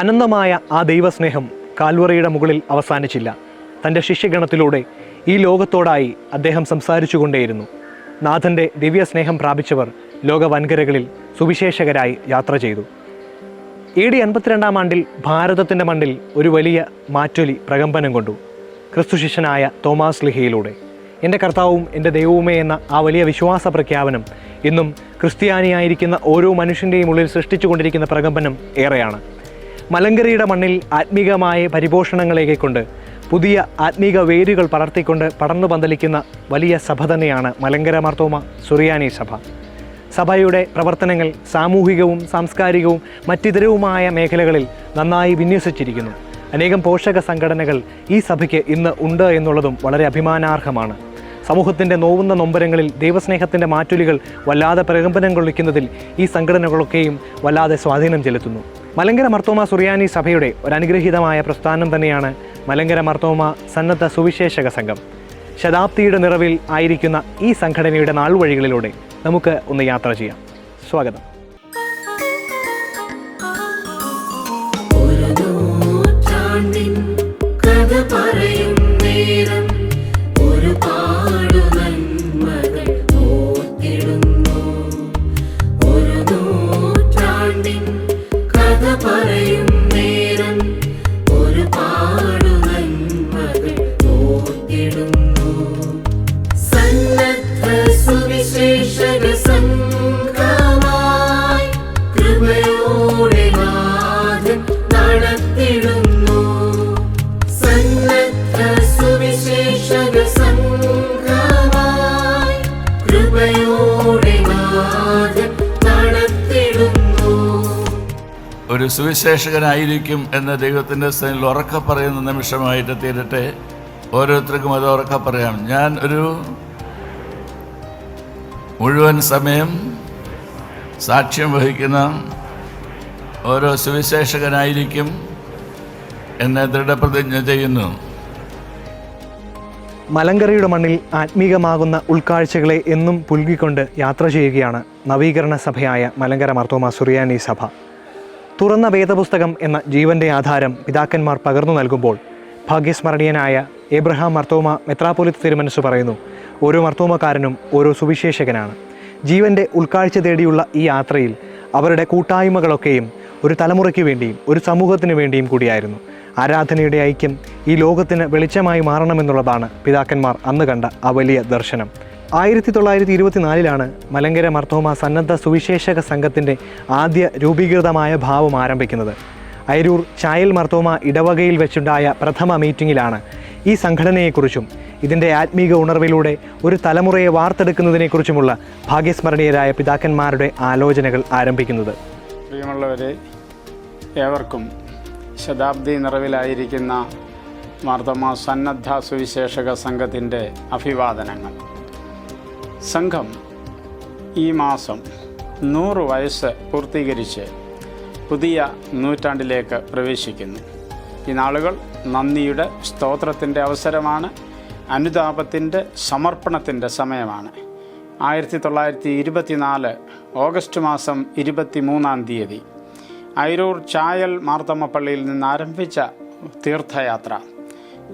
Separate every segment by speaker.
Speaker 1: അനന്തമായ ആ ദൈവസ്നേഹം കാൽവറയുടെ മുകളിൽ അവസാനിച്ചില്ല. തന്റെ ശിഷ്യഗണത്തിലൂടെ ഈ ലോകത്തോടായി അദ്ദേഹം സംസാരിച്ചു കൊണ്ടേയിരുന്നു നാഥന്റെ ദിവ്യസ്നേഹം പ്രാപിച്ചവർ ലോക വൻകരകളിൽ സുവിശേഷകരായി യാത്ര ചെയ്തു. എ ഡി അൻപത്തിരണ്ടാം ആണ്ടിൽ ഭാരതത്തിന്റെ മണ്ണിൽ ഒരു വലിയ മാറ്റൊലി പ്രകമ്പനം കൊണ്ടു. ക്രിസ്തുശിഷ്യനായ തോമാസ് ലിഹയിലൂടെ. എന്റെ കർത്താവും എന്റെ ദൈവവുമേ എന്ന ആ വലിയ വിശ്വാസ പ്രഖ്യാപനം ഇന്നും ക്രിസ്ത്യാനിയായിരിക്കുന്ന ഓരോ മനുഷ്യന്റെയും ഉള്ളിൽ സൃഷ്ടിച്ചുകൊണ്ടിരിക്കുന്ന പ്രകമ്പനം ഏറെയാണ്. മലങ്കരയുടെ മണ്ണിൽ ആത്മീകമായ പരിപോഷണങ്ങളേകൊണ്ട് കൊണ്ട് പുതിയ ആത്മീക വേരുകൾ പടർത്തിക്കൊണ്ട് പടർന്നു പന്തലിക്കുന്ന വലിയ സഭ തന്നെയാണ് മലങ്കര മാർത്തോമ സുറിയാനി സഭ. സഭയുടെ പ്രവർത്തനങ്ങൾ സാമൂഹികവും സാംസ്കാരികവും മറ്റിതരവുമായ മേഖലകളിൽ നന്നായി വിന്യസിച്ചിരിക്കുന്നു. അനേകം പോഷക സംഘടനകൾ ഈ സഭയ്ക്ക് ഇന്ന് ഉണ്ട് എന്നുള്ളതും വളരെ അഭിമാനാർഹമാണ്. സമൂഹത്തിന്റെ നോവുന്ന നൊമ്പരങ്ങളിൽ ദൈവസ്നേഹത്തിന്റെ മാറ്റുലികൾ വല്ലാതെ പ്രകമ്പനം കൊള്ളിക്കുന്നതിൽ ഈ സംഘടനകളൊക്കെയും വല്ലാതെ സ്വാധീനം ചെലുത്തുന്നു. മലങ്കര മർത്തോമ സുറിയാനി സഭയുടെ ഒരു അനുഗ്രഹീതമായ പ്രസ്ഥാനം തന്നെയാണ് മലങ്കര മർത്തോമ സന്നദ്ധ സുവിശേഷക സംഘം. ശതാബ്ദിയുടെ നിറവിൽ ആയിരിക്കുന്ന ഈ സംഘടനയുടെ നാൾവഴികളിലൂടെ നമുക്ക് ഒന്ന് യാത്ര ചെയ്യാം. സ്വാഗതം.
Speaker 2: ഒരു
Speaker 3: സുവിശേഷകനായിരിക്കും എന്ന് ദൈവത്തിന്റെ സന്നിധിയിൽ ഉറക്ക പറയുന്ന നിമിഷമായിട്ട് തീരട്ടെ. ഓരോരുത്തർക്കും അത് ഉറക്ക പറയാം. ഞാൻ ഒരു മുഴുവൻ സമയം സാക്ഷ്യം വഹിക്കുന്ന ഓരോ സുവിശേഷകനായിരിക്കും എന്ന് ദൃഢപ്രതിജ്ഞ ചെയ്യുന്നു.
Speaker 1: മലങ്കരയുടെ മണ്ണിൽ ആത്മീകമാകുന്ന ഉൾക്കാഴ്ചകളെ എന്നും പുൽകിക്കൊണ്ട് യാത്ര ചെയ്യുകയാണ് നവീകരണ സഭയായ മലങ്കര മർത്തോമ സുറിയാനി സഭ. തുറന്ന വേദപുസ്തകം എന്ന ജീവന്റെ ആധാരം പിതാക്കന്മാർ പകർന്നു നൽകുമ്പോൾ ഭാഗ്യസ്മരണീയനായ എബ്രഹാം മർത്തോമ മെത്രാപോലിത്ത് തിരുമനസ് പറയുന്നു ഓരോ മർത്തോമക്കാരനും ഓരോ സുവിശേഷകനാണ്. ജീവന്റെ ഉൾക്കാഴ്ച തേടിയുള്ള ഈ യാത്രയിൽ അവരുടെ കൂട്ടായ്മകളൊക്കെയും ഒരു തലമുറയ്ക്ക് വേണ്ടിയും ഒരു സമൂഹത്തിന് വേണ്ടിയും കൂടിയായിരുന്നു. ആരാധനയുടെ ഐക്യം ഈ ലോകത്തിന് വെളിച്ചമായി മാറണമെന്നുള്ളതാണ് പിതാക്കന്മാർ അന്ന് കണ്ട ആ വലിയ ദർശനം. ആയിരത്തി തൊള്ളായിരത്തി ഇരുപത്തിനാലിലാണ് മലങ്കര മർത്തോമ സന്നദ്ധ സുവിശേഷക സംഘത്തിന്റെ ആദ്യ രൂപീകൃതമായ ഭാവം ആരംഭിക്കുന്നത്. അയരൂർ ചായൽ മർത്തോമ ഇടവകയിൽ വെച്ചുണ്ടായ പ്രഥമ മീറ്റിംഗിലാണ് ഈ സംഘടനയെക്കുറിച്ചും ഇതിന്റെ ആത്മീക ഉണർവിലൂടെ ഒരു തലമുറയെ വാർത്തെടുക്കുന്നതിനെക്കുറിച്ചുമുള്ള ഭാഗ്യസ്മരണീയരായ പിതാക്കന്മാരുടെ ആലോചനകൾ ആരംഭിക്കുന്നത്.
Speaker 4: പ്രിയമുള്ളവരെ ഏവർക്കും ശതാബ്ദി നിറവിലായിരിക്കുന്ന മാർത്തമ സന്നദ്ധ സുവിശേഷക സംഘത്തിന്റെ അഭിവാദനങ്ങൾ. സംഘം ഈ മാസം നൂറ് വയസ്സ് പൂർത്തീകരിച്ച് പുതിയ നൂറ്റാണ്ടിലേക്ക് പ്രവേശിക്കുന്നു. ഈ നാളുകൾ നന്ദിയുടെ സ്തോത്രത്തിന്റെ അവസരമാണ് അനുതാപത്തിന്റെ സമർപ്പണത്തിന്റെ സമയമാണ്. ആയിരത്തി തൊള്ളായിരത്തി ഇരുപത്തിനാല് ഓഗസ്റ്റ് മാസം ഇരുപത്തി മൂന്നാം തീയതി ഐരൂർ ചായൽ മാർത്തമ്മ പള്ളിയിൽ നിന്ന് ആരംഭിച്ച തീർത്ഥയാത്ര.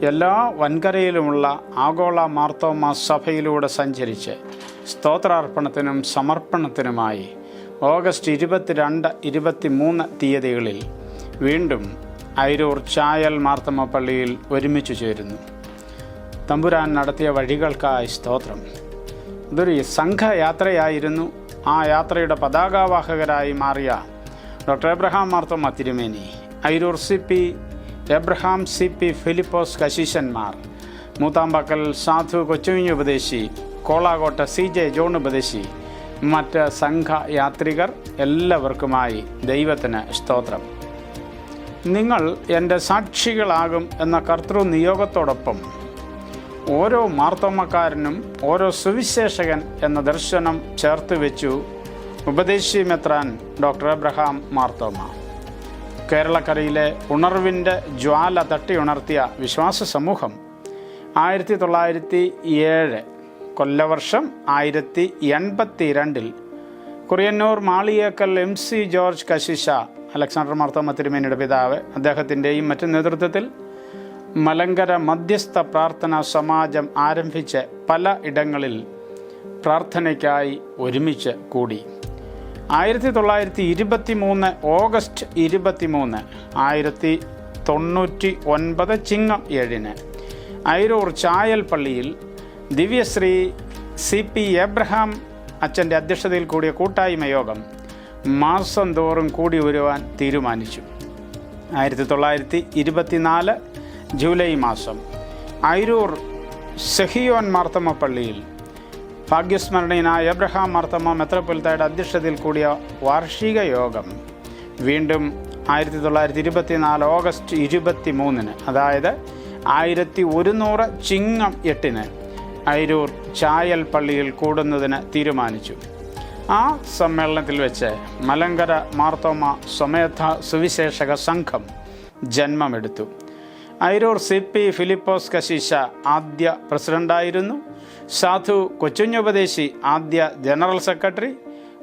Speaker 4: എല്ലാ വൻകരയിലുമുള്ള ആഗോള മാർത്തോമ സഭയിലൂടെ സഞ്ചരിച്ച് സ്തോത്രാർപ്പണത്തിനും സമർപ്പണത്തിനുമായി ഓഗസ്റ്റ് ഇരുപത്തിരണ്ട് ഇരുപത്തി മൂന്ന് തീയതികളിൽ വീണ്ടും അയിരൂർ ചായൽ മാർത്തമ്മ പള്ളിയിൽ ഒരുമിച്ച് ചേരുന്നു. തമ്പുരാൻ നടത്തിയ വഴികൾക്കായി സ്തോത്രം. ഇതൊരു സംഘയാത്രയായിരുന്നു. ആ യാത്രയുടെ പതാകാവാഹകരായി മാറിയ ഡോക്ടർ എബ്രഹാം മാർത്തോമ തിരുമേനി Ayroor C P Abraham C P Philipose കശീശന്മാർ മൂത്താമ്പക്കൽ Sadhu കൊച്ചുവിഞ്ഞ് ഉപദേശി കോളാകോട്ട സി ജെ ജോൺ ഉപദേശി. മറ്റ് സംഘയാത്രികർ എല്ലാവർക്കുമായി ദൈവത്തിന് സ്തോത്രം. നിങ്ങൾ എന്റെ സാക്ഷികളാകും എന്ന കർത്തൃ നിയോഗത്തോടൊപ്പം ഓരോ മാർത്തോമക്കാരനും ഓരോ സുവിശേഷകൻ എന്ന ദർശനം ചേർത്ത് വെച്ചു ഉപദേശി മെത്രാൻ ഡോക്ടർ എബ്രഹാം മാർത്തോമ. കേരളക്കരയിലെ ഉണർവിന്റെ ജ്വാല തട്ടിയുണർത്തിയ വിശ്വാസ സമൂഹം ആയിരത്തി തൊള്ളായിരത്തി ഏഴ് കൊല്ലവർഷം ആയിരത്തി എൺപത്തി രണ്ടിൽ Kuriannoor Maliyekkal M C George കശിഷ Alexander Marthoma തിരുമേനിയുടെ പിതാവ് അദ്ദേഹത്തിന്റെയും മറ്റു നേതൃത്വത്തിൽ മലങ്കര മധ്യസ്ഥ പ്രാർത്ഥനാ സമാജം ആരംഭിച്ച് പല ഇടങ്ങളിൽ പ്രാർത്ഥനയ്ക്കായി ഒരുമിച്ച് കൂടി. ആയിരത്തി തൊള്ളായിരത്തി ഇരുപത്തി മൂന്ന് ഓഗസ്റ്റ് ഇരുപത്തി മൂന്ന് ആയിരത്തി തൊണ്ണൂറ്റി ഒൻപത് ചിങ്ങം ഏഴിന് ഐരൂർ ചായൽ പള്ളിയിൽ ദിവ്യശ്രീ സി പി എബ്രഹാം അച്ഛന്റെ അധ്യക്ഷതയിൽ കൂടിയ കൂട്ടായ്മ യോഗം മാസം തോറും കൂടി വരുവാൻ തീരുമാനിച്ചു. ആയിരത്തി തൊള്ളായിരത്തി ഇരുപത്തിനാല് ജൂലൈ മാസം ഐരൂർ സെഹിയോൻ മാർത്തമ്മ പള്ളിയിൽ ഭാഗ്യസ്മരണീയനായ എബ്രഹാം മാർത്തമ്മ മെത്രപ്പൊലത്തായുടെ അധ്യക്ഷതയിൽ കൂടിയ വാർഷിക യോഗം വീണ്ടും ആയിരത്തി തൊള്ളായിരത്തി ഇരുപത്തിനാല് ഓഗസ്റ്റ് ഇരുപത്തി മൂന്നിന് അതായത് ആയിരത്തി ഒരുന്നൂറ് ചിങ്ങം എട്ടിന് ഐരൂർ ചായൽ പള്ളിയിൽ കൂടുന്നതിന് തീരുമാനിച്ചു. ആ സമ്മേളനത്തിൽ വെച്ച് മലങ്കര മാർത്തോമ സ്വമേധ സുവിശേഷക സംഘം ജന്മമെടുത്തു. ഐരൂർ സി പി ഫിലിപ്പോസ് കശീശ ആദ്യ പ്രസിഡന്റായിരുന്നു. സാധു കൊച്ചുഞ്ഞുപദേശി ആദ്യ general secretary.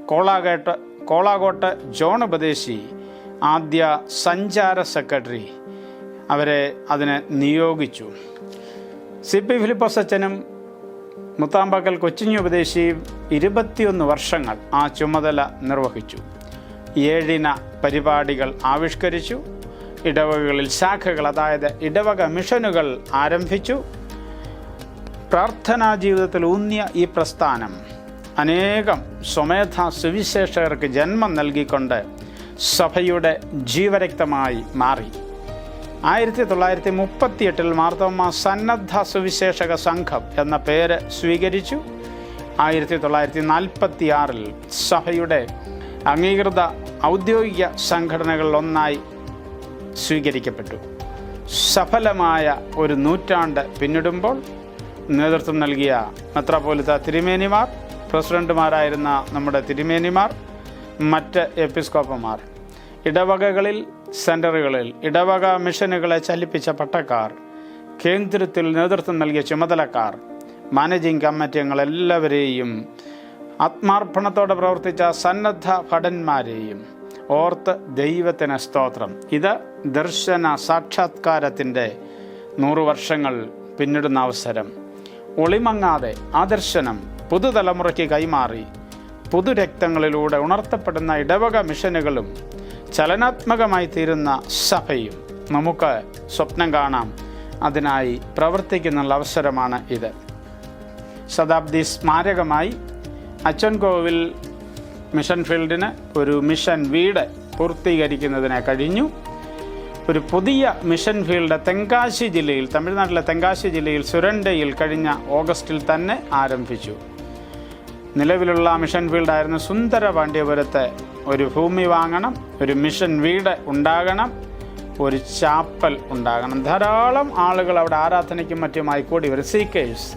Speaker 4: Kolakett Kolakott John ഉപദേശി ആദ്യ സഞ്ചാര സെക്രട്ടറി. അവരെ അതിനെ നിയോഗിച്ചു. സി പി ഫിലിപ്പോസ് അച്ഛനും മുത്താമ്പക്കൽ കൊച്ചിഞ്ഞു ഉപദേശി ഇരുപത്തിയൊന്ന് വർഷങ്ങൾ ആ ചുമതല നിർവഹിച്ചു. ഏഴിന പരിപാടികൾ ആവിഷ്കരിച്ചു. ഇടവകകളിൽ ശാഖകൾ അതായത് ഇടവക മിഷനുകൾ ആരംഭിച്ചു. പ്രാർത്ഥനാ ജീവിതത്തിൽ ഊന്നിയ ഈ പ്രസ്ഥാനം അനേകം സ്വമേധ സുവിശേഷകർക്ക് ജന്മം നൽകിക്കൊണ്ട് സഭയുടെ ജീവരക്തമായി മാറി. ആയിരത്തി തൊള്ളായിരത്തി മുപ്പത്തിയെട്ടിൽ മാർത്തോമ സന്നദ്ധ സുവിശേഷക സംഘം എന്ന പേര് സ്വീകരിച്ചു. ആയിരത്തി തൊള്ളായിരത്തി നാൽപ്പത്തി ആറിൽ സഭയുടെ അംഗീകൃത ഔദ്യോഗിക സംഘടനകളിൽ ഒന്നായി സ്വീകരിക്കപ്പെട്ടു. സഫലമായ ഒരു നൂറ്റാണ്ട് പിന്നിടുമ്പോൾ നേതൃത്വം നൽകിയ മെത്രാപോലിത്ത തിരുമേനിമാർ പ്രസിഡന്റുമാരായിരുന്ന നമ്മുടെ തിരുമേനിമാർ മറ്റ് എപ്പിസ്കോപ്പമാർ ഇടവകകളിൽ സെന്ററുകളിൽ ഇടവക മിഷനുകളെ ചലിപ്പിച്ച പട്ടക്കാർ കേന്ദ്രത്തിൽ നേതൃത്വം നൽകിയ ചുമതലക്കാർ മാനേജിംഗ് കമ്മിറ്റി അംഗങ്ങളെല്ലാവരെയും ആത്മാർപ്പണത്തോടെ പ്രവർത്തിച്ച സന്നദ്ധ ഭടന്മാരെയും ഓർത്ത് ദൈവത്തിന് സ്തോത്രം. ഇത് ദർശന സാക്ഷാത്കാരത്തിന്റെ നൂറ് വർഷങ്ങൾ പിന്നിടുന്ന അവസരം. ഒളിമങ്ങാതെ ആ ദർശനം പുതുതലമുറയ്ക്ക് കൈമാറി പുതുരക്തങ്ങളിലൂടെ ഉണർത്തപ്പെടുന്ന ഇടവക മിഷനുകളും ചലനാത്മകമായി തീരുന്ന സഭയും നമുക്ക് സ്വപ്നം കാണാം. അതിനായി പ്രവർത്തിക്കുന്നുള്ള അവസരമാണ് ഇത്. ശതാബ്ദി സ്മാരകമായി അച്ചൻകോവിൽ മിഷൻ ഫീൽഡിന് ഒരു മിഷൻ വീട് പൂർത്തീകരിക്കുന്നതിന് കഴിഞ്ഞു. ഒരു പുതിയ മിഷൻ ഫീൽഡ് തെങ്കാശി ജില്ലയിൽ തമിഴ്നാട്ടിലെ തെങ്കാശി ജില്ലയിൽ സുരണ്ടയിൽ കഴിഞ്ഞ ഓഗസ്റ്റിൽ തന്നെ ആരംഭിച്ചു. നിലവിലുള്ള മിഷൻ ഫീൽഡായിരുന്നു സുന്ദര പാണ്ഡ്യപുരത്ത് ഒരു ഭൂമി വാങ്ങണം ഒരു മിഷൻ വീട് ഉണ്ടാകണം ഒരു ചാപ്പൽ ഉണ്ടാകണം. ധാരാളം ആളുകൾ അവിടെ ആരാധനയ്ക്കും മറ്റുമായി കൂടി. വരും സീക്കേഴ്സ്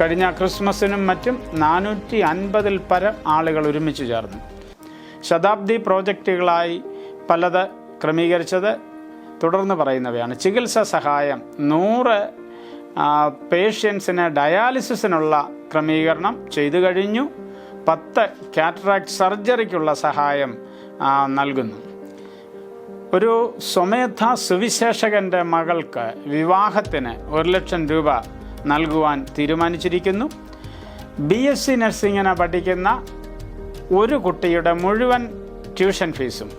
Speaker 4: കഴിഞ്ഞ ക്രിസ്മസിനും മറ്റും നാനൂറ്റി അൻപതിൽ പരം ആളുകൾ ഒരുമിച്ച് ചേർന്നു. ശതാബ്ദി പ്രോജക്റ്റുകളായി പലത് ക്രമീകരിച്ചത് തുടർന്ന് പറയുന്നവയാണ്. ചികിത്സ സഹായം നൂറ് പേഷ്യൻസിന് ഡയാലിസിസിനുള്ള ക്രമീകരണം ചെയ്തു കഴിഞ്ഞു. പത്ത് കാറ്ററാക്ട് സർജറിക്കുള്ള സഹായം നൽകുന്നു. ഒരു സ്വമേധ സുവിശേഷകന്റെ മകൾക്ക് വിവാഹത്തിന് ഒരു ലക്ഷം രൂപ നൽകുവാൻ തീരുമാനിച്ചിരിക്കുന്നു. ബി എസ് സി നഴ്സിങ്ങിന് പഠിക്കുന്ന ഒരു കുട്ടിയുടെ മുഴുവൻ ട്യൂഷൻ ഫീസും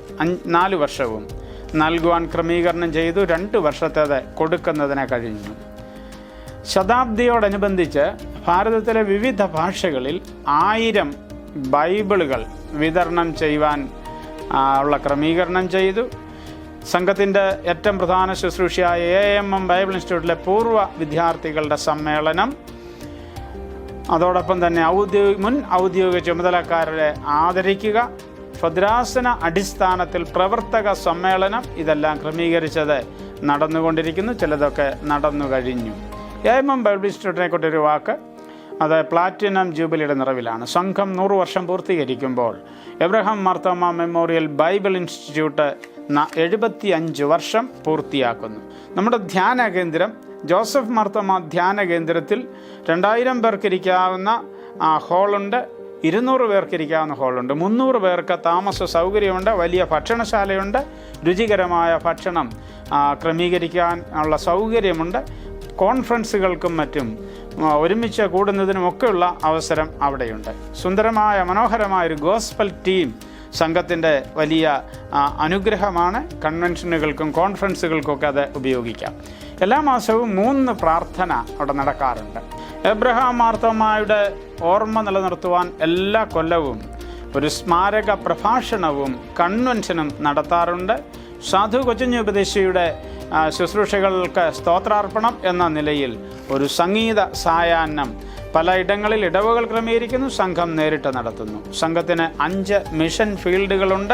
Speaker 4: നാല് വർഷവും നൽകുവാൻ ക്രമീകരണം ചെയ്തു. രണ്ട് വർഷത്തേത് കൊടുക്കുന്നതിനെ കഴിഞ്ഞു. ശതാബ്ദിയോടനുബന്ധിച്ച് ഭാരതത്തിലെ വിവിധ ഭാഷകളിൽ ആയിരം ബൈബിളുകൾ വിതരണം ചെയ്യുവാൻ ഉള്ള ക്രമീകരണം ചെയ്തു. സംഘത്തിന്റെ ഏറ്റവും പ്രധാന ശുശ്രൂഷയായ എ എം എം ബൈബിൾ ഇൻസ്റ്റിറ്റ്യൂട്ടിലെ പൂർവ വിദ്യാർത്ഥികളുടെ സമ്മേളനം. അതോടൊപ്പം തന്നെ ഔദ്യോഗിക മുൻ ഔദ്യോഗിക ചുമതലക്കാരെ ആദരിക്കുക. ഭദ്രാസന അടിസ്ഥാനത്തിൽ പ്രവർത്തക സമ്മേളനം ഇതെല്ലാം ക്രമീകരിച്ചത് നടന്നുകൊണ്ടിരിക്കുന്നു. ചിലതൊക്കെ നടന്നു കഴിഞ്ഞു. എ എം ബൈബിൾ ഇൻസ്റ്റിറ്റ്യൂട്ടിനെ കൊണ്ടൊരു വാക്ക്. അത് പ്ലാറ്റിനം ജൂബിലിയുടെ നിറവിലാണ്. സംഘം നൂറ് വർഷം പൂർത്തീകരിക്കുമ്പോൾ Abraham Marthoma memorial Bible institute എഴുപത്തി അഞ്ച് വർഷം പൂർത്തിയാക്കുന്നു. നമ്മുടെ ധ്യാന കേന്ദ്രം ജോസഫ് മാർത്തോമ ധ്യാന കേന്ദ്രത്തിൽ രണ്ടായിരം പേർക്ക് ഇരിക്കാവുന്ന ഹോളുണ്ട്. ഇരുന്നൂറ് പേർക്ക് ഇരിക്കാവുന്ന ഹാളുണ്ട്. മുന്നൂറ് പേർക്ക് താമസ സൗകര്യമുണ്ട്. വലിയ ഭക്ഷണശാലയുണ്ട്. രുചികരമായ ഭക്ഷണം ക്രമീകരിക്കാൻ ഉള്ള സൗകര്യമുണ്ട്. കോൺഫറൻസുകൾക്കും മറ്റും ഒരുമിച്ച് കൂടുന്നതിനുമൊക്കെയുള്ള അവസരം അവിടെയുണ്ട്. സുന്ദരമായ മനോഹരമായ ഒരു ഗോസ്പൽ ടീം സംഘത്തിന്റെ വലിയ അനുഗ്രഹമാണ്. കൺവെൻഷനുകൾക്കും കോൺഫറൻസുകൾക്കൊക്കെ അത് ഉപയോഗിക്കാം. എല്ലാ മാസവും മൂന്ന് പ്രാർത്ഥന അവിടെ നടക്കാറുണ്ട്. എബ്രഹാം മാർത്തമ്മയുടെ ഓർമ്മ നിലനിർത്തുവാൻ എല്ലാ കൊല്ലവും ഒരു സ്മാരക പ്രഭാഷണവും കൺവെൻഷനും നടത്താറുണ്ട്. സാധു കൊച്ചുഞ്ഞു ഉപദേശിയുടെ ആ, ശുശ്രൂഷകൾക്ക് സ്തോത്രാർപ്പണം എന്ന നിലയിൽ ഒരു സംഗീത സായാഹ്നം പലയിടങ്ങളിൽ ഇടവുകൾ ക്രമീകരിക്കുന്നു സംഘം നേരിട്ട് നടത്തുന്നു. സംഘത്തിന് അഞ്ച് മിഷൻ ഫീൽഡുകളുണ്ട്.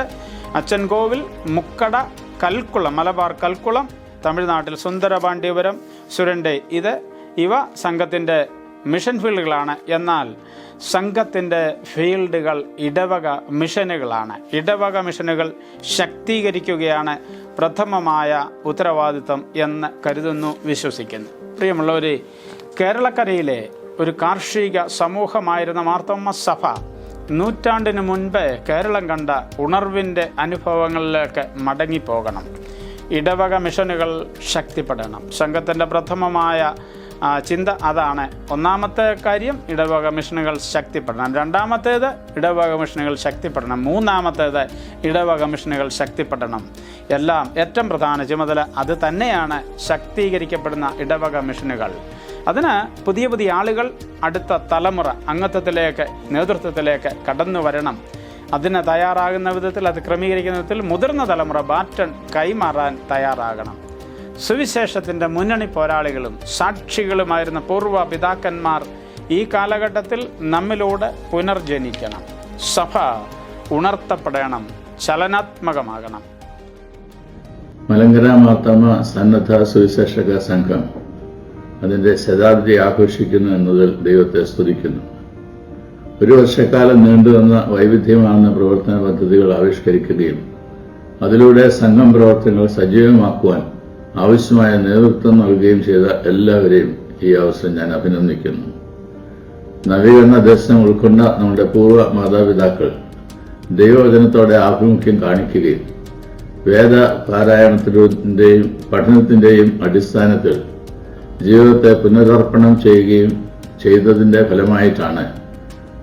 Speaker 4: അച്ചൻകോവിൽ മുക്കട കൽക്കുളം മലബാർ കൽക്കുളം തമിഴ്നാട്ടിൽ സുന്ദരപാണ്ഡ്യപുരം സുരണ്ടെ ഇത്. ഇവ സംഘത്തിന്റെ മിഷൻ ഫീൽഡുകളാണ്. എന്നാൽ സംഘത്തിന്റെ ഫീൽഡുകൾ ഇടവക മിഷനുകളാണ്. ഇടവക മിഷനുകൾ ശക്തീകരിക്കുകയാണ്. പ്രഥമമായ ഉത്തരവാദിത്വം എന്ന് കരുതുന്നു വിശ്വസിക്കുന്നു. പ്രിയമുള്ളവരെ കേരളക്കരയിലെ ഒരു കാർഷിക സമൂഹമായിരുന്ന മാർത്തോമ്മ സഭ നൂറ്റാണ്ടിന് മുൻപ് കേരളം കണ്ട ഉണർവിന്റെ അനുഭവങ്ങളിലേക്ക് മടങ്ങിപ്പോകണം. ഇടവക മിഷനുകൾ ശക്തിപ്പെടണം. സംഘത്തിന്റെ പ്രഥമമായ ചിന്ത അതാണ്. ഒന്നാമത്തെ കാര്യം ഇടവക മിഷനുകൾ ശക്തിപ്പെടണം. രണ്ടാമത്തേത് ഇടവക മിഷനുകൾ ശക്തിപ്പെടണം. മൂന്നാമത്തേത് ഇടവക മിഷനുകൾ ശക്തിപ്പെടണം. എല്ലാം ഏറ്റവും പ്രധാന ചുമതല അത് തന്നെയാണ് ശക്തീകരിക്കപ്പെടുന്ന ഇടവക മിഷനുകൾ. അതിന് പുതിയ പുതിയ ആളുകൾ അടുത്ത തലമുറ അംഗത്വത്തിലേക്ക് നേതൃത്വത്തിലേക്ക് കടന്നു വരണം. അതിന് തയ്യാറാകുന്ന വിധത്തിൽ അത് ക്രമീകരിക്കുന്ന വിധത്തിൽ മുതിർന്ന തലമുറ ബാറ്റൺ കൈമാറാൻ തയ്യാറാകണം. സുവിശേഷത്തിന്റെ മുന്നണി പോരാളികളും സാക്ഷികളുമായിരുന്ന പൂർവ പിതാക്കന്മാർ ഈ കാലഘട്ടത്തിൽ നമ്മിലൂടെ പുനർജനിക്കണം. സഭ ഉണർത്തപ്പെടണം ചലനാത്മകമാകണം.
Speaker 5: മലങ്കര മാത്തമ്മ സന്നദ്ധ സുവിശേഷക സംഘം അതിന്റെ ശതാബ്ദി ആഘോഷിക്കുന്നു എന്നതിൽ ദൈവത്തെ സ്തുതിക്കുന്നു. ഒരു വർഷക്കാലം നീണ്ടുവന്ന വൈവിധ്യമാർന്ന പ്രവർത്തന പദ്ധതികൾ ആവിഷ്കരിക്കുകയും അതിലൂടെ സംഘം പ്രവർത്തനങ്ങൾ സജീവമാക്കുവാൻ ആവശ്യമായ നേതൃത്വം നൽകുകയും ചെയ്ത എല്ലാവരെയും ഈ അവസരം ഞാൻ അഭിനന്ദിക്കുന്നു. നവീകരണ ദർശനം ഉൾക്കൊണ്ട നമ്മുടെ പൂർവ മാതാപിതാക്കൾ ദൈവവചനത്തോടെ ആഭിമുഖ്യം കാണിക്കുകയും വേദ പാരായണത്തിന്റെയും പഠനത്തിന്റെയും അടിസ്ഥാനത്തിൽ ജീവിതത്തെ പുനരർപ്പണം ചെയ്യുകയും ചെയ്തതിന്റെ ഫലമായിട്ടാണ്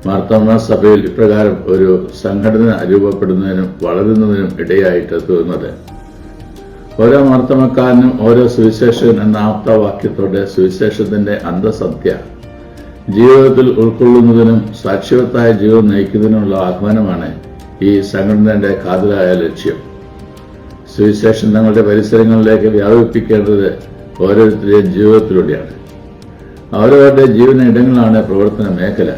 Speaker 5: മാർത്തോമ സഭയിൽ ഇപ്രകാരം ഒരു സംഘടന രൂപപ്പെടുന്നതിനും വളരുന്നതിനും ഇടയായിട്ട് തീർന്നത് ഓരോ മാർത്തമക്കാരനും ഓരോ സുവിശേഷകൻ എന്ന ആപ്തവാക്യത്തോടെ സുവിശേഷത്തിന്റെ അന്തസത്യ ജീവിതത്തിൽ ഉൾക്കൊള്ളുന്നതിനും സാക്ഷ്യവത്തായ ജീവിതം നയിക്കുന്നതിനുമുള്ള ആഹ്വാനമാണ് ഈ സംഘടനയുടെ കാതലായ ലക്ഷ്യം. സുവിശേഷം തങ്ങളുടെ പരിസരങ്ങളിലേക്ക് വ്യാപിപ്പിക്കേണ്ടത് ഓരോരുത്തരുടെയും ജീവിതത്തിലൂടെയാണ്. അവരവരുടെ ജീവന ഇടങ്ങളാണ് പ്രവർത്തന മേഖല.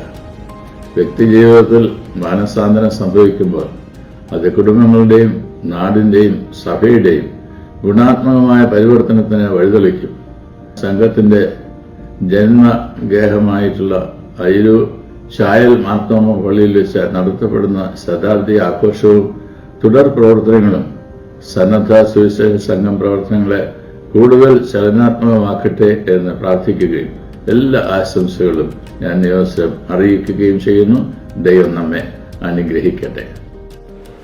Speaker 5: വ്യക്തി ജീവിതത്തിൽ മാനസാന്തരം സംഭവിക്കുമ്പോൾ അത് കുടുംബങ്ങളുടെയും നാടിന്റെയും സഭയുടെയും ഗുണാത്മകമായ പരിവർത്തനത്തിന് വഴിതെളിക്കും. സംഘത്തിന്റെ ജന്മഗേഹമായിട്ടുള്ള അയിരു ചായൽ മാർത്തോമ പള്ളിയിൽ വെച്ച് നടത്തപ്പെടുന്ന ശതാബ്ദി ആഘോഷവും തുടർ പ്രവർത്തനങ്ങളും സന്നദ്ധ സുവിശേഷ സംഘം പ്രവർത്തനങ്ങളെ കൂടുതൽ ചലനാത്മകമാക്കട്ടെ എന്ന് പ്രാർത്ഥിക്കുകയും എല്ലാ ആശംസകളും ഞാൻ നിയോസം അറിയിക്കുകയും ചെയ്യുന്നു. ദൈവം നമ്മെ അനുഗ്രഹിക്കട്ടെ.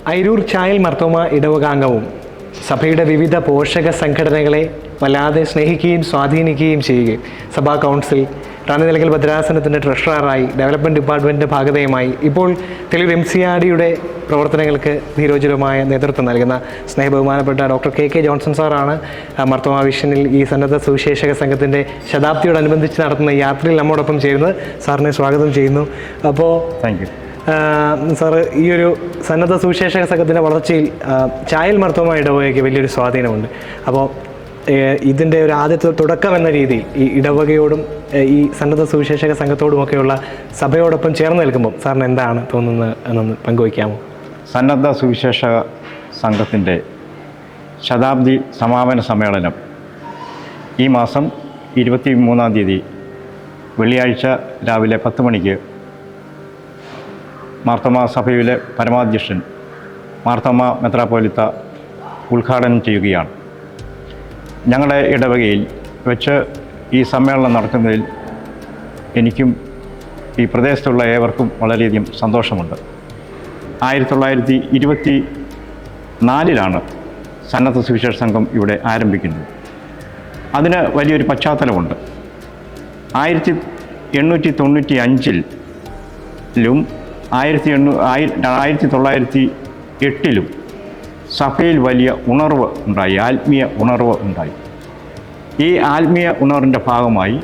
Speaker 1: അയിരൂർ ചായൽ മർത്തോമ ഇടവകാംഗവും സഭയുടെ വിവിധ പോഷക സംഘടനകളെ വല്ലാതെ സ്നേഹിക്കുകയും സ്വാധീനിക്കുകയും ചെയ്യുകയും സഭാ കൗൺസിൽ റാന്നി നിലകൽ ഭദ്രാസനത്തിന്റെ ട്രഷററായി ഡെവലപ്മെന്റ് ഡിപ്പാർട്ട്മെന്റിന്റെ ഭാഗതയുമായി ഇപ്പോൾ തെളിവ് എം സി ആർ ഡിയുടെ പ്രവർത്തനങ്ങൾക്ക് ധീരോചിതമായ നേതൃത്വം നൽകുന്ന സ്നേഹബഹുമാനപ്പെട്ട ഡോക്ടർ കെ കെ ജോൺസൺ സാറാണ് മർത്തോമ വിഷനിൽ ഈ സന്നദ്ധ സുവിശേഷക സംഘത്തിന്റെ ശതാബ്ദിയോടനുബന്ധിച്ച് നടത്തുന്ന യാത്രയിൽ നമ്മോടൊപ്പം ചേരുന്നത്. സാറിനെ സ്വാഗതം ചെയ്യുന്നു. അപ്പോൾ
Speaker 6: താങ്ക്
Speaker 1: സാറ് ഈ ഒരു സന്നദ്ധ സുവിശേഷക സംഘത്തിന്റെ വളർച്ചയിൽ ചായൽ മർത്തവുമായി ഇടവകയ്ക്ക് വലിയൊരു സ്വാധീനമുണ്ട്. അപ്പോൾ ഇതിന്റെ ഒരു ആദ്യത്തെ തുടക്കം എന്ന രീതിയിൽ ഈ ഇടവകയോടും ഈ സന്നദ്ധ സുവിശേഷക സംഘത്തോടുമൊക്കെയുള്ള സഭയോടൊപ്പം ചേർന്ന് നിൽക്കുമ്പോൾ സാറിന് എന്താണ് തോന്നുന്നത് എന്നൊന്ന് പങ്കുവയ്ക്കാമോ?
Speaker 6: സന്നദ്ധ സുവിശേഷക സംഘത്തിന്റെ ശതാബ്ദി സമാപന സമ്മേളനം ഈ മാസം ഇരുപത്തി മൂന്നാം തീയതി വെള്ളിയാഴ്ച രാവിലെ പത്ത് മണിക്ക് മാർത്തമ സഭയിലെ പരമാധ്യക്ഷൻ മാർത്തമ മെത്രാപ്പോലിത്ത ഉദ്ഘാടനം ചെയ്യുകയാണ്. ഞങ്ങളുടെ ഇടവകയിൽ വെച്ച് ഈ സമ്മേളനം നടക്കുന്നതിൽ എനിക്കും ഈ പ്രദേശത്തുള്ള ഏവർക്കും വളരെയധികം സന്തോഷമുണ്ട്. ആയിരത്തി തൊള്ളായിരത്തി ഇരുപത്തി നാലിലാണ് സന്നദ്ധ സുവിശേഷ സംഘം ഇവിടെ ആരംഭിക്കുന്നത്. അതിന് വലിയൊരു പശ്ചാത്തലമുണ്ട്. ആയിരത്തി എണ്ണൂറ്റി തൊണ്ണൂറ്റി അഞ്ചിലും ആയിരത്തി എണ്ണൂ ആയിര ആയിരത്തി തൊള്ളായിരത്തി എട്ടിലും സഭയിൽ വലിയ ഉണർവ് ഉണ്ടായി ആത്മീയ ഉണർവ് ഉണ്ടായി. ഈ ആത്മീയ ഉണർവിന്റെ ഭാഗമായി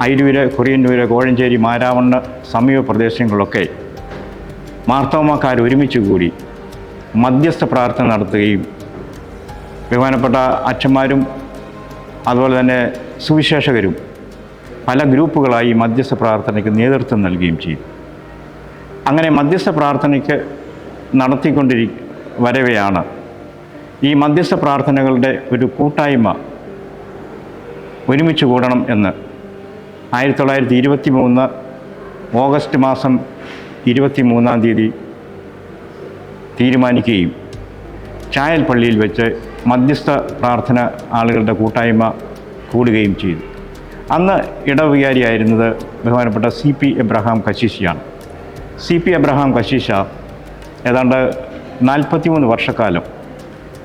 Speaker 6: അയിരൂര് കൊറിയന്നൂര് കോഴഞ്ചേരി മാരാവണ്ണ സമീപ പ്രദേശങ്ങളിലൊക്കെ മാർത്തോമാക്കാർ ഒരുമിച്ച് കൂടി മധ്യസ്ഥ പ്രാർത്ഥന നടത്തുകയും ബഹുമാനപ്പെട്ട അച്ഛന്മാരും അതുപോലെ തന്നെ സുവിശേഷകരും പല ഗ്രൂപ്പുകളായി മധ്യസ്ഥ പ്രാർത്ഥനയ്ക്ക് നേതൃത്വം നൽകുകയും ചെയ്തു. അങ്ങനെ മധ്യസ്ഥ പ്രാർത്ഥനയ്ക്ക് നടത്തിക്കൊണ്ടിരി വരവെയാണ്. ഈ മധ്യസ്ഥ പ്രാർത്ഥനകളുടെ ഒരു കൂട്ടായ്മ ഒരുമിച്ച് കൂടണം എന്ന്. ആയിരത്തി തൊള്ളായിരത്തി ഇരുപത്തി മൂന്ന് ഓഗസ്റ്റ് മാസം ഇരുപത്തി മൂന്നാം തീയതി തീരുമാനിക്കുകയും ചായൽ പള്ളിയിൽ വെച്ച് മധ്യസ്ഥ പ്രാർത്ഥന ആളുകളുടെ കൂട്ടായ്മ കൂടുകയും ചെയ്തു. അന്ന് ഇടവികാരിയായിരുന്നത് ബഹുമാനപ്പെട്ട സി പി എബ്രഹാം കശീശിയാണ് സി പി അബ്രഹാം കശീഷ ഏതാണ്ട് നാൽപ്പത്തിമൂന്ന് വർഷക്കാലം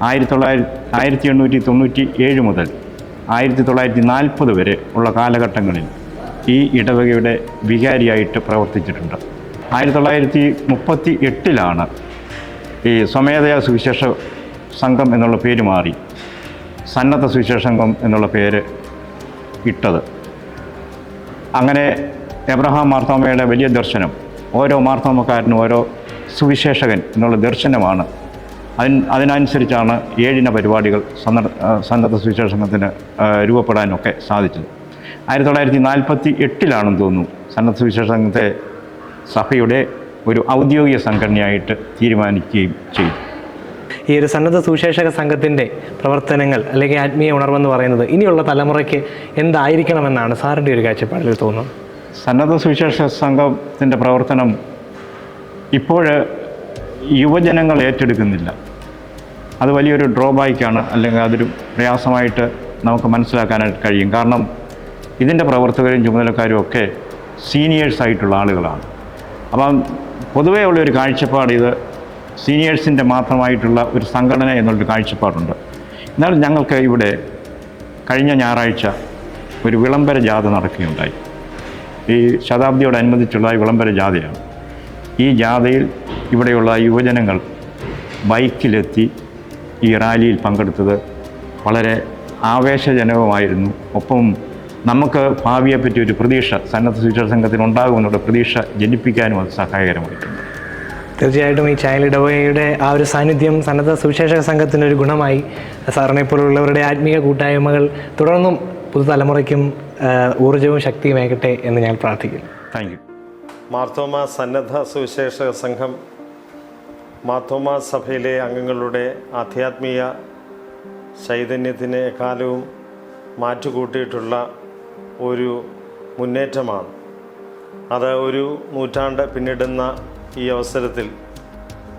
Speaker 6: ആയിരത്തി തൊള്ളായിരത്തി ആയിരത്തി എണ്ണൂറ്റി തൊണ്ണൂറ്റി ഏഴ് മുതൽ ആയിരത്തി തൊള്ളായിരത്തി നാൽപ്പത് വരെ ഉള്ള കാലഘട്ടങ്ങളിൽ ഈ ഇടവകയുടെ വികാരിയായിട്ട് പ്രവർത്തിച്ചിട്ടുണ്ട്. ആയിരത്തി തൊള്ളായിരത്തി മുപ്പത്തി എട്ടിലാണ് ഈ സ്വമേധയാ സുവിശേഷ സംഘം എന്നുള്ള പേര് മാറി സന്നദ്ധ സുവിശേഷ സംഘം എന്നുള്ള പേര് ഇട്ടത്. അങ്ങനെ എബ്രഹാം മാർത്തോമയുടെ വലിയ ദർശനം ഓരോ മാർത്തോമക്കാരനും ഓരോ സുവിശേഷകൻ എന്നുള്ള ദർശനമാണ്. അതിന് അതിനനുസരിച്ചാണ് ഏഴിന പരിപാടികൾ സന്ദർ സന്നദ്ധ സുവിശേഷത്തിന് രൂപപ്പെടാനൊക്കെ സാധിച്ചത്. ആയിരത്തി തൊള്ളായിരത്തി നാൽപ്പത്തി എട്ടിലാണെന്ന് തോന്നുന്നു സന്നദ്ധ സുവിശേഷ സംഘത്തെ സഭയുടെ ഒരു ഔദ്യോഗിക സംഘടനയായിട്ട് തീരുമാനിക്കുകയും ചെയ്തു.
Speaker 1: ഈ ഒരു സന്നദ്ധ സുവിശേഷക സംഘത്തിന്റെ പ്രവർത്തനങ്ങൾ അല്ലെങ്കിൽ ആത്മീയ ഉണർവെന്ന് പറയുന്നത് ഇനിയുള്ള തലമുറയ്ക്ക് എന്തായിരിക്കണമെന്നാണ് സാറിന്റെ ഒരു കാഴ്ചപ്പാടിൽ തോന്നുന്നത്?
Speaker 6: സന്നദ്ധ സുവിശേഷ സംഘത്തിന്റെ പ്രവർത്തനം ഇപ്പോൾ യുവജനങ്ങൾ ഏറ്റെടുക്കുന്നില്ല. അത് വലിയൊരു ഡ്രോബാക്കാണ് അല്ലെങ്കിൽ അതൊരു പ്രയാസമായിട്ട് നമുക്ക് മനസ്സിലാക്കാനായിട്ട് കഴിയും. കാരണം ഇതിന്റെ പ്രവർത്തകരും ചുമതലക്കാരും ഒക്കെ സീനിയേഴ്സ് ആയിട്ടുള്ള ആളുകളാണ്. അപ്പം പൊതുവേ ഉള്ളൊരു കാഴ്ചപ്പാട് ഇത് സീനിയേഴ്സിന്റെ മാത്രമായിട്ടുള്ള ഒരു സംഘടന എന്നുള്ളൊരു കാഴ്ചപ്പാടുണ്ട്. എന്നാൽ ഞങ്ങൾക്ക് ഇവിടെ കഴിഞ്ഞ ഞായറാഴ്ച ഒരു വിളംബര ജാഥ നടക്കുകയുണ്ടായി. ഈ ശതാബ്ദിയോടനുബന്ധിച്ചുള്ള വിളംബര ജാഥയാണ്. ഈ ജാഥയിൽ ഇവിടെയുള്ള യുവജനങ്ങൾ ബൈക്കിലെത്തി ഈ റാലിയിൽ പങ്കെടുത്തത് വളരെ ആവേശജനകമായിരുന്നു. ഒപ്പം നമുക്ക് ഭാവിയെ പറ്റി ഒരു പ്രതീക്ഷ സന്നദ്ധ സുരക്ഷാ സംഘത്തിന് ഉണ്ടാകുമെന്നുള്ള പ്രതീക്ഷ ജനിപ്പിക്കാനും അത് സഹായകരമായിട്ടുണ്ട്
Speaker 1: തീർച്ചയായിട്ടും ഈ ചായലിടവകയുടെ ആ ഒരു സാന്നിധ്യം സന്നദ്ധ സുവിശേഷ സംഘത്തിന്റെ ഒരു ഗുണമായി. സാറിനെ പോലുള്ളവരുടെ ആത്മീയ കൂട്ടായ്മകൾ തുടർന്നും പുതുതലമുറയ്ക്കും ശക്തിയും ശക്തിയുമേകട്ടെ എന്ന് ഞാൻ പ്രാർത്ഥിക്കുന്നു.
Speaker 6: താങ്ക് യു
Speaker 7: മാർത്തോമ സന്നദ്ധ സുവിശേഷ സംഘം മാർത്തോമ സഭയിലെ അംഗങ്ങളുടെ ആധ്യാത്മിക ചൈതന്യത്തിന് എക്കാലവും മാറ്റുകൂട്ടിയിട്ടുള്ള ഒരു മുന്നേറ്റമാണ്. അത് ഒരു നൂറ്റാണ്ട് പിന്നിടുന്ന ഈ അവസരത്തിൽ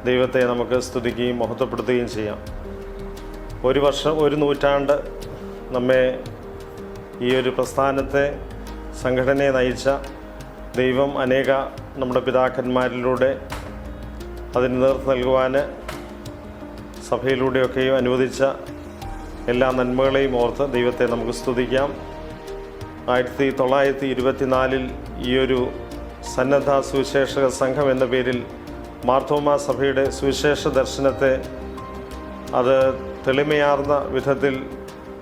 Speaker 7: ദൈവത്തെ നമുക്ക് സ്തുതിക്കുകയും മഹത്വപ്പെടുത്തുകയും ചെയ്യാം. ഒരു വർഷം ഒരു നൂറ്റാണ്ട് നമ്മെ ഈ ഒരു പ്രസ്ഥാനത്തെ സംഘടനയെ നയിച്ച ദൈവം അനേക നമ്മുടെ പിതാക്കന്മാരിലൂടെ അതിന് നേതൃത്വം നൽകുവാൻ സഭയിലൂടെയൊക്കെയും അനുവദിച്ച എല്ലാ നന്മകളെയും ഓർത്ത് ദൈവത്തെ നമുക്ക് സ്തുതിക്കാം. ആയിരത്തി തൊള്ളായിരത്തി ഇരുപത്തിനാലിൽ ഈ ഒരു സന്നദ്ധ സുവിശേഷക സംഘം എന്ന പേരിൽ മാർത്തോമ സഭയുടെ സുവിശേഷ ദർശനത്തെ അത് തെളിമയാർന്ന വിധത്തിൽ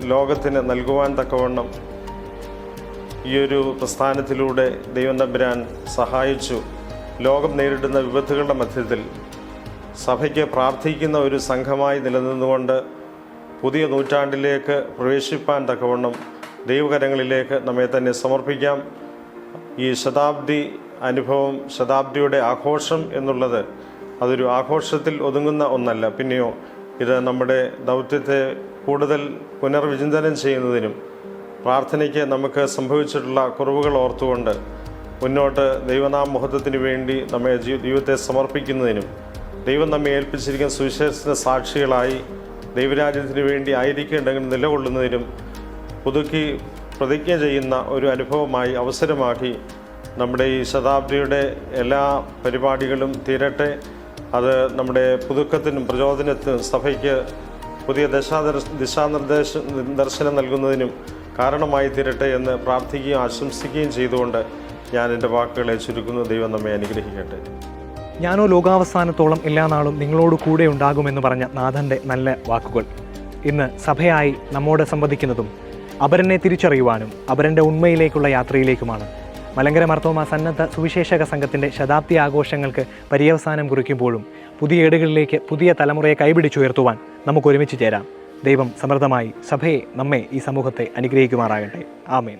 Speaker 7: ലോകത്തിന് നൽകുവാൻ തക്കവണ്ണം ഈ ഒരു പ്രസ്ഥാനത്തിലൂടെ ദൈവം തമ്പുരാൻ സഹായിച്ചു. ലോകം നേരിടുന്ന വിപത്തുകളുടെ മധ്യത്തിൽ സഭയ്ക്ക് പ്രാർത്ഥിക്കുന്ന ഒരു സംഘമായി നിലനിന്നുകൊണ്ട് പുതിയ നൂറ്റാണ്ടിലേക്ക് പ്രവേശിപ്പാൻ തക്കവണ്ണം ദൈവകരങ്ങളിലേക്ക് നമ്മെ തന്നെ സമർപ്പിക്കാം. ഈ ശതാബ്ദി അനുഭവം ശതാബ്ദിയുടെ ആഘോഷം എന്നുള്ളത് അതൊരു ആഘോഷത്തിൽ ഒതുങ്ങുന്ന ഒന്നല്ല. പിന്നെയോ ഇത് നമ്മുടെ ദൗത്യത്തെ കൂടുതൽ പുനർവിചിന്തനം ചെയ്യുന്നതിനും പ്രാർത്ഥനയ്ക്ക് നമുക്ക് സംഭവിച്ചിട്ടുള്ള കുറവുകൾ ഓർത്തുകൊണ്ട് മുന്നോട്ട് ദൈവനാം മുഹൂർത്തത്തിന് വേണ്ടി നമ്മെ ദൈവത്തെ സമർപ്പിക്കുന്നതിനും ദൈവം നമ്മെ ഏൽപ്പിച്ചിരിക്കുന്ന സുവിശേഷത്തിന്റെ സാക്ഷികളായി ദൈവരാജ്യത്തിന് വേണ്ടി ആയിരിക്കേണ്ടെങ്കിൽ നിലകൊള്ളുന്നതിനും പുതുക്കി പ്രതിജ്ഞ ചെയ്യുന്ന ഒരു അനുഭവമായി അവസരമാക്കി നമ്മുടെ ഈ ശതാബ്ദിയുടെ എല്ലാ പരിപാടികളും തീരട്ടെ. അത് നമ്മുടെ പുതുക്കത്തിനും പ്രചോദനത്തിനും സഭയ്ക്ക് പുതിയ ദശാദർ ദിശാനിർദ്ദേശ ദർശനം നൽകുന്നതിനും കാരണമായി തീരട്ടെ എന്ന് പ്രാർത്ഥിക്കുകയും ആശംസിക്കുകയും ചെയ്തുകൊണ്ട് ഞാൻ എന്റെ വാക്കുകളെ ചുരുക്കുന്നു. ദൈവം നമ്മെ അനുഗ്രഹിക്കട്ടെ.
Speaker 1: ഞാനോ ലോകാവസാനത്തോളം എല്ലാ നാളും നിങ്ങളോട് കൂടെ ഉണ്ടാകുമെന്ന് പറഞ്ഞ നാഥന്റെ നല്ല വാക്കുകൾ. ഇന്ന് സഭയായി നമ്മോട് സംവദിക്കുന്നതും അപരനെ തിരിച്ചറിയുവാനും അപരന്റെ ഉണ്മയിലേക്കുള്ള യാത്രയിലേക്കുമാണ്. മലങ്കര മർത്തോമ സന്നദ്ധ സുവിശേഷക സംഘത്തിന്റെ ശതാബ്ദി ആഘോഷങ്ങൾക്ക് പര്യവസാനം കുറിക്കുമ്പോഴും പുതിയ ഏടുകളിലേക്ക് പുതിയ തലമുറയെ കൈപിടിച്ചുയർത്തുവാൻ നമുക്ക് ഒരുമിച്ച് ചേരാം. ദൈവം സമൃദ്ധമായി സഭയെ നമ്മെ ഈ സമൂഹത്തെ അനുഗ്രഹിക്കുമാറാകട്ടെ. ആമേൻ.